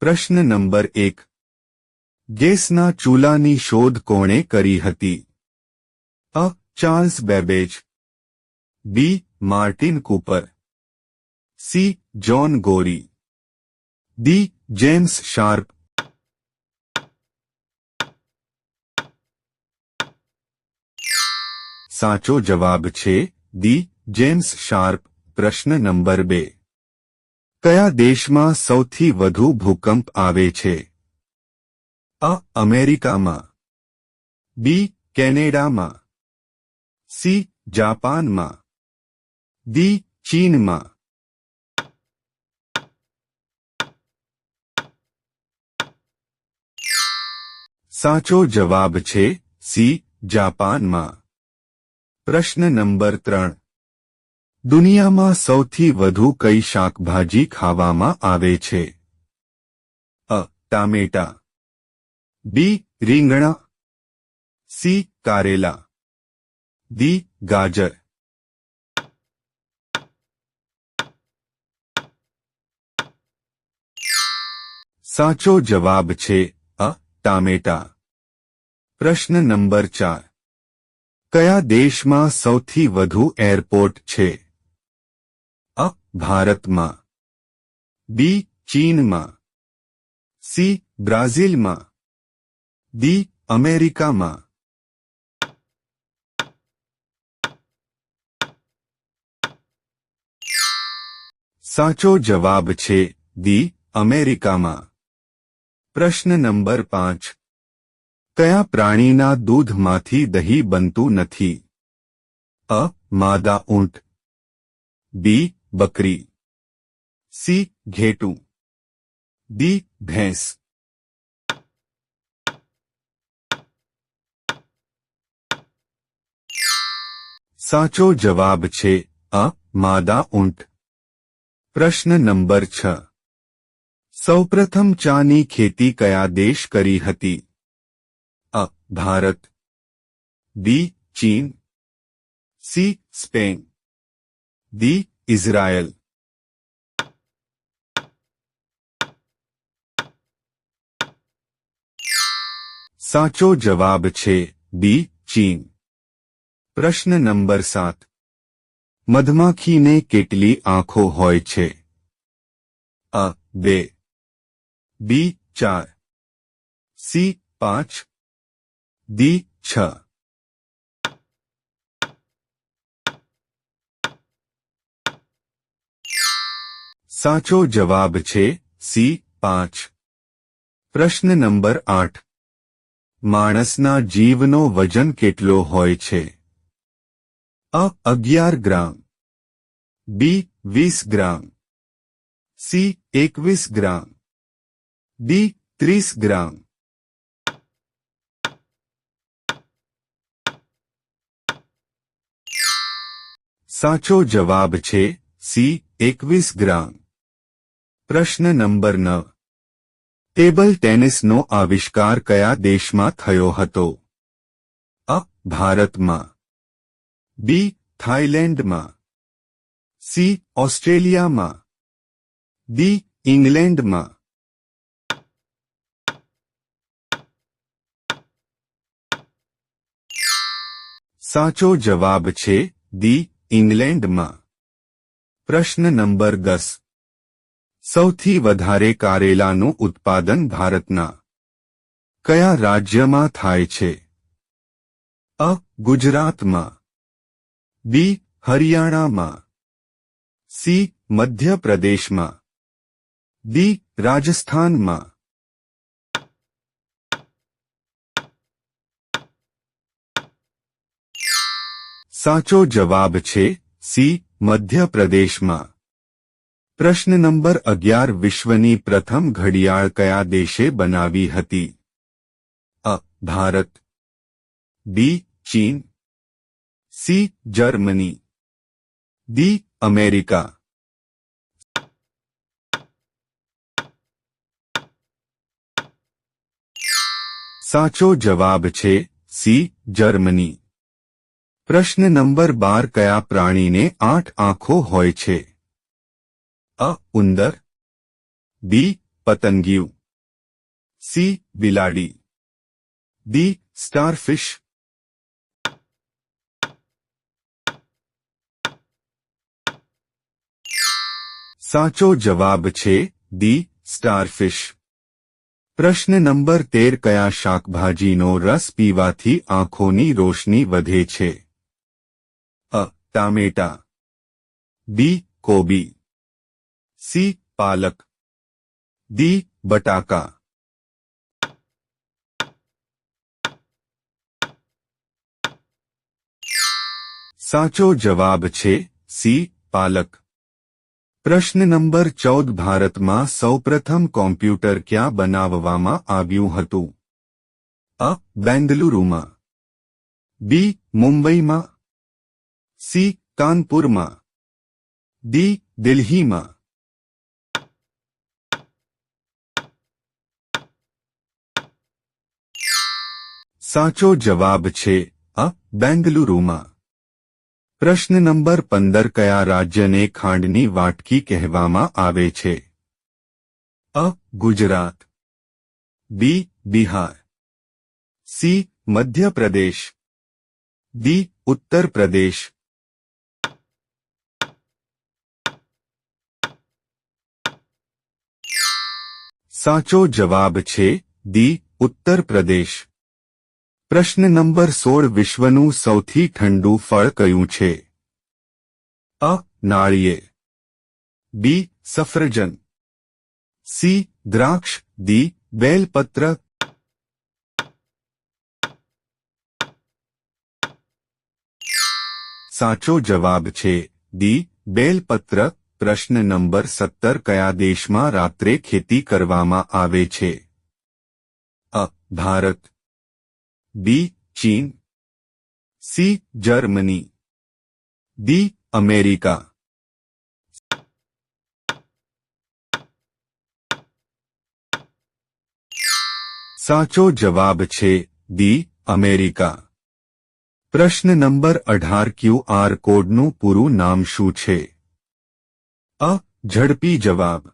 પ્રશ્ન નંબર એક. ગેસના ચૂલાની શોધ કોણે કરી હતી? અ. Charles Babbage. B. Martin Cooper. C. John Gorrie. D. James Sharp. સાચો જવાબ છે દી જેમ્સ શાર્પ. પ્રશ્ન નંબર બે. કયા દેશમાં સૌથી વધુ ભૂકંપ આવે છે? અ, અમેરિકામાં. બી, કેનેડામાં. સી, જાપાનમાં. ડી, ચીનમાં. સાચો જવાબ છે સી, જાપાનમાં. પ્રશ્ન નંબર ત્રણ. દુનિયામાં સૌથી વધુ કઈ શાકભાજી ખાવામાં આવે છે? અ, ટામેટા. બી, રીંગણા. સી, કારેલા. દી ગાજર. સાચો જવાબ છે, અ, ટામેટા. પ્રશ્ન નંબર ચાર. કયા દેશમાં સૌથી વધુ એરપોર્ટ છે? ભારતમાં બી ચીનમાં સી બ્રાઝિલમાં ડી અમેરિકામાં સાચો જવાબ છે દી અમેરિકામાં પ્રશ્ન નંબર પાંચ કયા પ્રાણીના દૂધમાંથી દહીં બનતું નથી અ માદા ઊંટ બી બકરી સી ઘેટું ડી ભેંસ સાચો જવાબ છે અ માદા ઊંટ પ્રશ્ન નંબર છ સૌપ્રથમ ચાની ખેતી કયા દેશ કરી હતી અ ભારત બી ચીન સી સ્પેન ડી ઇઝરાયલ સાચો જવાબ છે બી ચીન પ્રશ્ન નંબર સાત મધમાખીને કેટલી આંખો હોય છે અ બે બી ચાર સી પાંચ ડી છ સાચો જવાબ છે સી પાંચ. પ્રશ્ન નંબર આઠ. માણસના જીવનો વજન કેટલો હોય છે? અ અગિયાર ગ્રામ. બી વીસ ગ્રામ. સી એકવીસ ગ્રામ. ડી ત્રીસ ગ્રામ. સાચો જવાબ છે સી એકવીસ ગ્રામ. પ્રશ્ન નંબર નવ. ટેબલ ટેનિસનો આવિષ્કાર કયા દેશમાં થયો હતો? અ. ભારતમાં. બી. થાઇલેન્ડમાં. સી. ઓસ્ટ્રેલિયામાં. ડી. ઇંગ્લેન્ડમાં. સાચો જવાબ છે દી ઇંગ્લેન્ડમાં. પ્રશ્ન નંબર દસ. સૌથી વધારે કારેલાનું ઉત્પાદન ભારતના કયા રાજ્યમાં થાય છે? અ, ગુજરાતમાં, બી, હરિયાણામાં, સી, મધ્યપ્રદેશમાં, ડી, રાજસ્થાનમાં. સાચો જવાબ છે સી, મધ્યપ્રદેશમાં. પ્રશ્ન નંબર અગિયાર વિશ્વની પ્રથમ ઘડિયાળ કયા દેશે બનાવી હતી? અ. ભારત બી ચીન સી જર્મની ડી અમેરિકા સાચો જવાબ છે સી જર્મની. પ્રશ્ન નંબર બાર કયા પ્રાણીને આઠ આંખો હોય છે? અ ઉંદર બી પતંગિયું સી બિલાડી ડી સ્ટારફિશ સાચો જવાબ છે ડી સ્ટારફિશ પ્રશ્ન નંબર તેર કયા શાકભાજીનો રસ પીવાથી આંખોની રોશની વધે છે અ ટામેટા બી કોબી સી પાલક ડી બટાકા સાચો જવાબ છે સી પાલક પ્રશ્ન નંબર ચૌદ ભારતમાં સૌપ્રથમ કોમ્પ્યુટર ક્યાં બનાવવામાં આવ્યું હતું અ બેંગલુરુમાં બી મુંબઈમાં સી કાનપુરમાં ડી દિલ્હીમાં સાચો જવાબ છે અ બેંગલુરુમાં પ્રશ્ન નંબર પંદર કયા રાજ્યને ખાંડની વાટકી કહેવામાં આવે છે અ Gujarat B Bihar C Madhya Pradesh D Uttar Pradesh સાચો જવાબ છે ડી ઉત્તર પ્રદેશ પ્રશ્ન નંબર સોળ વિશ્વનું સૌથી ઠંડુ ફળ કયું છે? અ. નાળિયેર. બી. સફરજન. સી. દ્રાક્ષ. દી બેલપત્ર. સાચો જવાબ છે દી બેલપત્ર. પ્રશ્ન નંબર સત્તર કયા દેશમાં રાત્રે ખેતી કરવામાં આવે છે? અ. ભારત. બી, ચીન. C, Germany. D, America. સાચો જવાબ છે ડી, અમેરિકા. પ્રશ્ન નંબર અઢાર ક્યુ આર કોડનું પૂરું નામ શું છે? અ, ઝડપી જવાબ.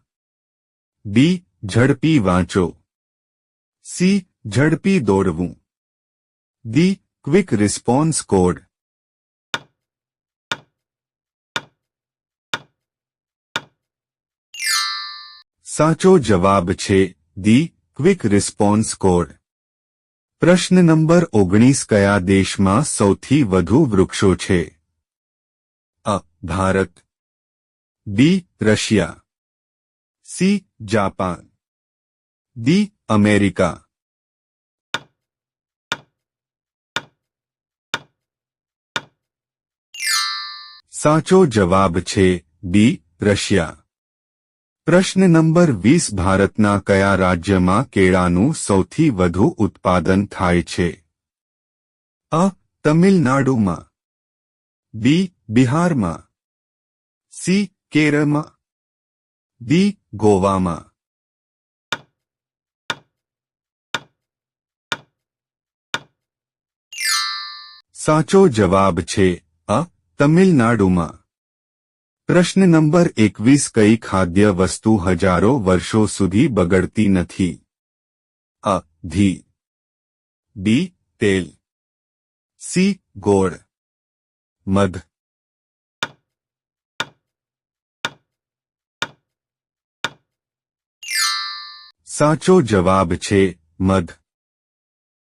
બી, ઝડપી વાંચો. સી, ઝડપી દોડવું ડી ક્વિક રિસ્પોન્સ કોડ સાચો જવાબ છે દી ક્વિક રિસ્પોન્સ કોડ પ્રશ્ન નંબર ઓગણીસ કયા દેશમાં સૌથી વધુ વૃક્ષો છે અ Bharat B Russia C Japan D America સાચો જવાબ છે બી, રશિયા. પ્રશ્ન નંબર વીસ, ભારતના કયા રાજ્યમાં કેળાનું સૌથી વધુ ઉત્પાદન થાય છે? અ, તમિલનાડુમાં. બી, બિહારમાં. સી, કેરળમાં. ડી, ગોવામાં. સાચો જવાબ છે અ તમિલનાડુમાં પ્રશ્ન નંબર એકવીસ કઈ ખાદ્ય વસ્તુ હજારો વર્ષો સુધી બગડતી નથી અ ઘી બી તેલ સી ગોળ મધ સાચો જવાબ છે મધ